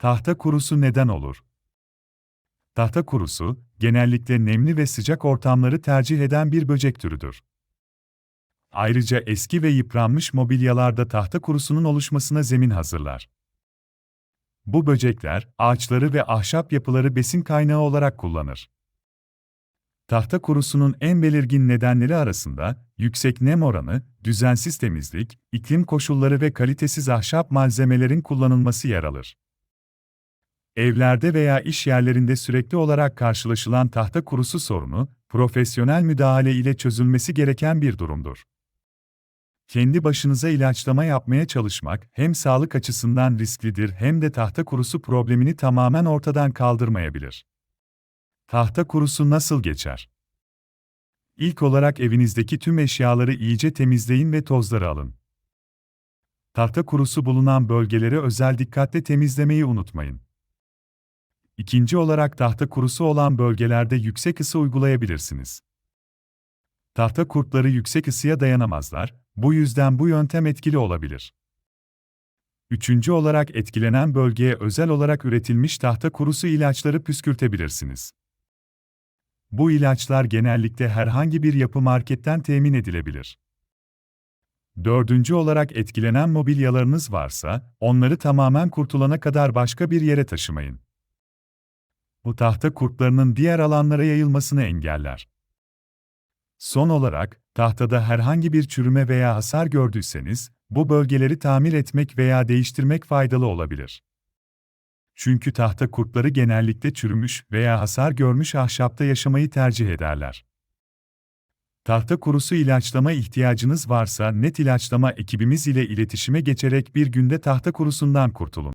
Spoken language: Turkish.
Tahta kurusu neden olur? Tahta kurusu, genellikle nemli ve sıcak ortamları tercih eden bir böcek türüdür. Ayrıca eski ve yıpranmış mobilyalarda tahta kurusunun oluşmasına zemin hazırlar. Bu böcekler, ağaçları ve ahşap yapıları besin kaynağı olarak kullanır. Tahta kurusunun en belirgin nedenleri arasında, yüksek nem oranı, düzensiz temizlik, iklim koşulları ve kalitesiz ahşap malzemelerin kullanılması yer alır. Evlerde veya iş yerlerinde sürekli olarak karşılaşılan tahta kurusu sorunu, profesyonel müdahale ile çözülmesi gereken bir durumdur. Kendi başınıza ilaçlama yapmaya çalışmak hem sağlık açısından risklidir hem de tahta kurusu problemini tamamen ortadan kaldırmayabilir. Tahta kurusu nasıl geçer? İlk olarak evinizdeki tüm eşyaları iyice temizleyin ve tozları alın. Tahta kurusu bulunan bölgeleri özel dikkatle temizlemeyi unutmayın. İkinci olarak tahta kurusu olan bölgelerde yüksek ısı uygulayabilirsiniz. Tahta kurtları yüksek ısıya dayanamazlar, bu yüzden bu yöntem etkili olabilir. Üçüncü olarak etkilenen bölgeye özel olarak üretilmiş tahta kurusu ilaçları püskürtebilirsiniz. Bu ilaçlar genellikle herhangi bir yapı marketten temin edilebilir. Dördüncü olarak etkilenen mobilyalarınız varsa, onları tamamen kurtulana kadar başka bir yere taşımayın. Bu tahta kurtlarının diğer alanlara yayılmasını engeller. Son olarak, tahtada herhangi bir çürüme veya hasar gördüyseniz, bu bölgeleri tamir etmek veya değiştirmek faydalı olabilir. Çünkü tahta kurtları genellikle çürümüş veya hasar görmüş ahşapta yaşamayı tercih ederler. Tahta kurusu ilaçlama ihtiyacınız varsa net ilaçlama ekibimiz ile iletişime geçerek bir günde tahta kurusundan kurtulun.